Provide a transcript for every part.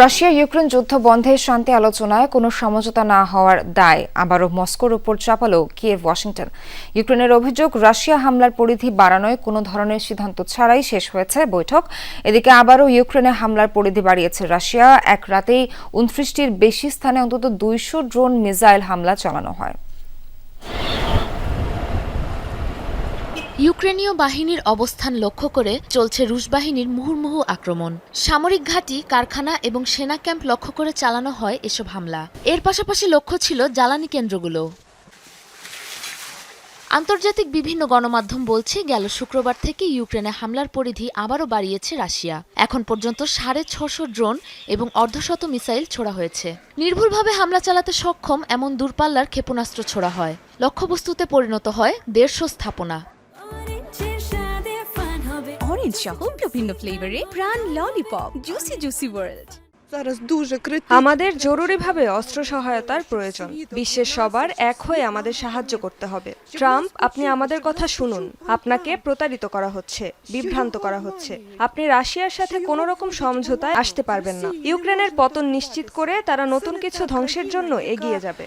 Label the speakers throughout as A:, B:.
A: Russia Ukraine যুদ্ধ বন্ধে শান্তি আলোচনায় কোনো সমঝোতা না হওয়ার দায়। আবারও মস্কোর উপর চাপালো কিয়েভ ওয়াশিংটন। ইউক্রেনের অভিযোগ, রাশিয়া হামলার পরিধি বাড়ানোয় কোনো ধরনের সিদ্ধান্ত ছাড়াই শেষ হয়েছে বৈঠক। এদিকে আবারও ইউক্রেনে হামলার পরিধি বাড়িয়েছে রাশিয়া। এক রাতেই উনত্রিশটির বেশি স্থানে অন্তত দুইশো ড্রোন মিসাইল হামলা চালানো হয়।
B: ইউক্রেনীয় বাহিনীর অবস্থান লক্ষ্য করে চলছে রুশ বাহিনীর মুহুর্মুহু আক্রমণ। সামরিক ঘাঁটি, কারখানা এবং সেনা ক্যাম্প লক্ষ্য করে চালানো হয় এসব হামলা। এর পাশাপাশি লক্ষ্য ছিল জ্বালানি কেন্দ্রগুলো। আন্তর্জাতিক বিভিন্ন গণমাধ্যম বলছে, গেল শুক্রবার থেকে ইউক্রেনে হামলার পরিধি আবারও বাড়িয়েছে রাশিয়া। এখন পর্যন্ত সাড়ে ছশো ড্রোন এবং অর্ধশত মিসাইল ছোড়া হয়েছে। নির্ভুলভাবে হামলা চালাতে সক্ষম এমন দূরপাল্লার ক্ষেপণাস্ত্র ছোড়া হয়। লক্ষ্যবস্তুতে পরিণত হয় দেড়শো স্থাপনা।
C: অরেঞ্জ সহ বিভিন্ন ফ্লেভারে প্রাণ ললিপপ জুসি জুসি ওয়ার্ল্ড
D: আমাদের জরুরিভাবে অস্ত্র সহায়তার প্রয়োজন। বিশ্বের সবার এক হয়ে আমাদের সাহায্য করতে হবে। ট্রাম্প আপনি আমাদের কথা শুনুন। আপনাকে প্রতারিত করা হচ্ছে বিভ্রান্ত করা হচ্ছে। আপনি রাশিয়ার সাথে কোন রকম সমঝোতায় আসতে পারবেন না। ইউক্রেনের পতন নিশ্চিত করে তারা নতুন কিছু ধ্বংসের জন্য এগিয়ে যাবে।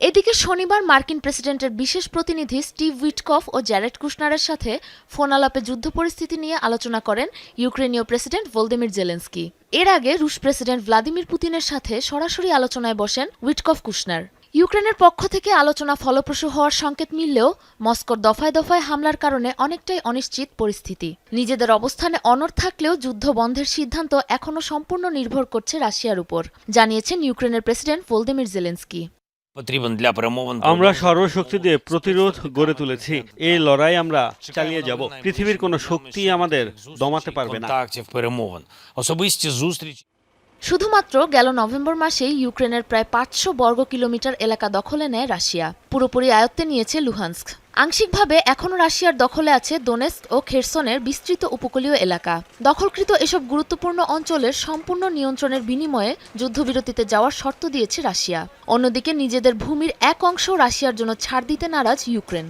B: এদিকে শনিবার মার্কিন প্রেসিডেন্টের বিশেষ প্রতিনিধি স্টিভ উইটকফ ও জ্যারেড কুশনারের সাথে ফোনালাপে যুদ্ধ পরিস্থিতি নিয়ে আলোচনা করেন ইউক্রেনীয় প্রেসিডেন্ট ভোলদেমির জেলেন্সকি। এর আগে রুশ প্রেসিডেন্ট ভ্লাদিমির পুতিনের সাথে সরাসরি আলোচনায় বসেন উইটকফ কুশনার। ইউক্রেনের পক্ষ থেকে আলোচনা ফলপ্রসূ হওয়ার সংকেত মিললেও মস্কোর দফায় দফায় হামলার কারণে অনেকটাই অনিশ্চিত পরিস্থিতি। নিজেদের অবস্থানে অনর থাকলেও যুদ্ধ বন্ধের সিদ্ধান্ত এখনও সম্পূর্ণ নির্ভর করছে রাশিয়ার উপর, জানিয়েছেন ইউক্রেনের প্রেসিডেন্ট ভোলদিমির জেলেন্সকি।
E: потрібен для перемовин.
F: আমরা সর্বশক্তি দিয়ে প্রতিরোধ গড়ে তুলেছি এই লড়াই আমরা চালিয়ে যাব পৃথিবীর কোনো শক্তি আমাদের দমাতে পারবে না
E: контактів, перемовин. Особисті зустрічі.
B: শুধুমাত্র গেল নভেম্বর মাসেই ইউক্রেনের প্রায় পাঁচশো বর্গ কিলোমিটার এলাকা দখলে নেয় রাশিয়া। পুরোপুরি আয়ত্তে নিয়েছে লুহান্স্ক। আংশিকভাবে এখনও রাশিয়ার দখলে আছে দোনেস্ক ও খেরসনের বিস্তৃত উপকূলীয় এলাকা। দখলকৃত এসব গুরুত্বপূর্ণ অঞ্চলের সম্পূর্ণ নিয়ন্ত্রণের বিনিময়ে যুদ্ধবিরতিতে যাওয়ার শর্ত দিয়েছে রাশিয়া। অন্যদিকে নিজেদের ভূমির এক অংশ রাশিয়ার জন্য ছাড় দিতে নারাজ ইউক্রেন।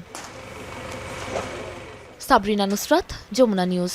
B: সাবরিনা নুসরাত, যমুনা নিউজ।